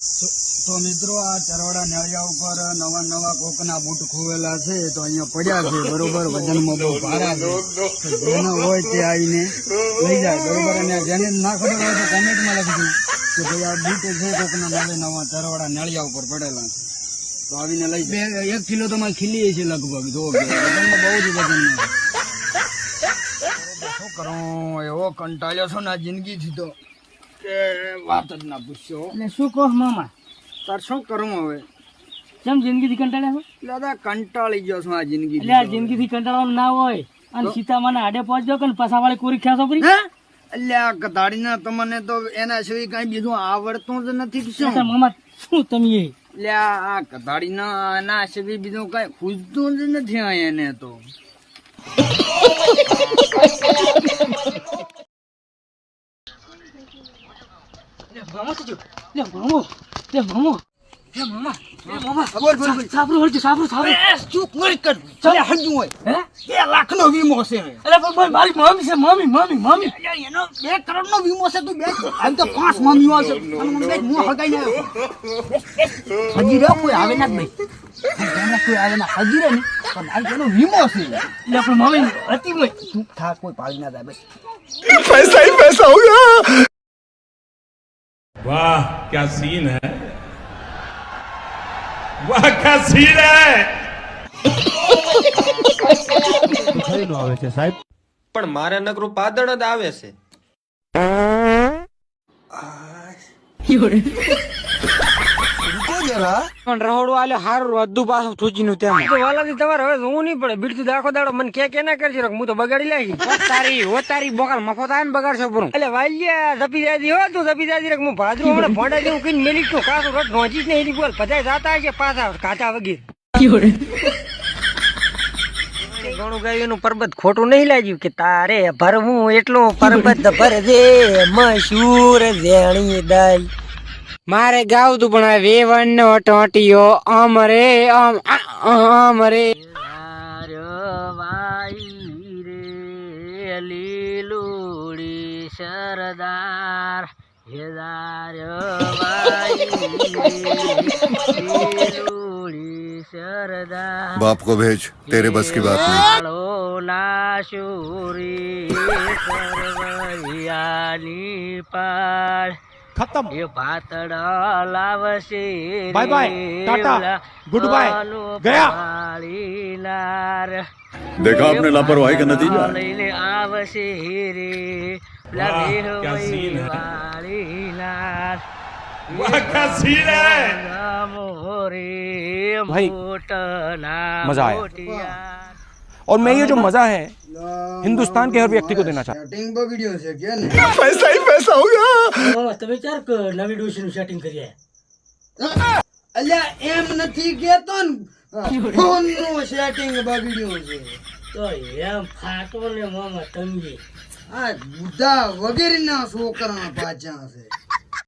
તો મિત્રો આ ચરવાડા નળિયા ઉપર નવા નવા કોકના બૂટ ખોવેલા છે તો અહીંયા પડ્યા છે, બરોબર, વજનમાં બહુ ભારા છે. જેને હોય તે આવીને લઈ જાય, બરોબર? અને જેને ના ખબર હોય તો કોમેન્ટમાં લખજો કે ભાઈ આ બૂટ છે કોકના નવે નવા ચરવાડા નળિયા ઉપર પડેલા છે. તો આવીને લઈ જાય. એક કિલો તમારે ખીલી છે લગભગ, જો વજનમાં બહુ જ વજન શું કરું? એવો કંટાળ્યો છો ને આ જિંદગીથી તો. કે વાત જ ના પૂછ્યો ને શું કહો મામા? તાર શું કરું હવે? કેમ જિંદગીથી કંટાળ્યા છો? દાદા કંટાળી ગયો છું આ જિંદગી એટલે આ જિંદગીથી કંટાળવાનું ના હોય અને સીતામાના આડે પહોંચજો કે પસા વાળી કોરી ખ્યાસો પરી એટલે આ કધાડીના તમને તો એના સિવાય કઈ બીજું આવડતું જ નથી શું? મામા શું તમે એટલે આ કધાડીના એના સિવાય બીજું કઈ ખૂજતું જ નથી એને તો. મામા તો જો લે મામો લે મામો લે મામા લે મામા. બોલ બોલ બોલ સાબરું હળજો સાબરું સાબરું ચૂપ મરી કર. ચાલે. હજુ હોય. હે? બે લાખ નો વીમો છે. પણ મારી મમ્મી છે મમ્મી મમ્મી મમ્મી. એનો બે કરોડ નો વીમો છે તું બે. આમ તો પાંચ મમ્મીઓ છે. અને મને મું હગાઈ ના હજી રહ્યો કોઈ આવે ના ભાઈ કોઈ આવે ના. હજી રહે ને તો મારી એનો વીમો છે. એટલે પણ મમ્મી હતી મય ચૂપ થા કોઈ પાડી ના જાય બસ. वाह क्या सीन है वाह क्या सीन है પણ મારે નકરું પાદળ જ આવે છે પણ રહોડું આલે હારું પાછું થૂજી નું તેમ. તો વાલાજી તમારે હવે જોવું નહીં પડે. બીડતું દાખો દાડો મને કે કે ના કરજો હું તો બગાડી લાગી. તારી હો તારી ને બગાડશો પૂરું એટલે વાલ્યા જપી હો તું જપી જાય હું ભાજરું હમણાં ભોંડા જેવું કઈ મેલી તું કાસું રટ નોંચીશ ને એની બોલ. બધા જાતા છે પાછા કાચા વગેરે. ઘણું ગાયું એનું પરબત ખોટું નહીં લાગ્યું કે તારે ભરવું એટલું પરબત ભરજે મશહૂર જેણી દાઈ. મારે ગાવતું પણ આ વેવણ નો ટોટિયો અમરે અમ અમરે રે લીલુડી સરદાર હેદાર લીલુડી સરદાર बाप को भेज तेरे बस की बात नहीं કાળો નાશુરી સરવૈયાની પાળ ખતમ એ પાતળ લાવશે bye bye tata goodbye ગયા देखा आपने लापरवाही का नतीजा લઈને આવશે રે પેલા વાહ, દેહ ક્યા scene હે. વાળીનાર वाह क्या सीन है भाई मजा आया। और मैं ये जो मजा है हिंदुस्तान के हर व्यक्ति को देना चाहता સેટિંગ બગડ્યો છે કે ને पैसा ही पैसा होगा તમે ચાર નવી ડોસી નું સેટિંગ કરીએ અલ્યા એમ નથી કેતો ને ફોન નું સેટિંગ બગડ્યું છે તો એમ ફાટો ને મામા તંગી આ બુદ્ધા વગેરે ના છોકરા પાછા છે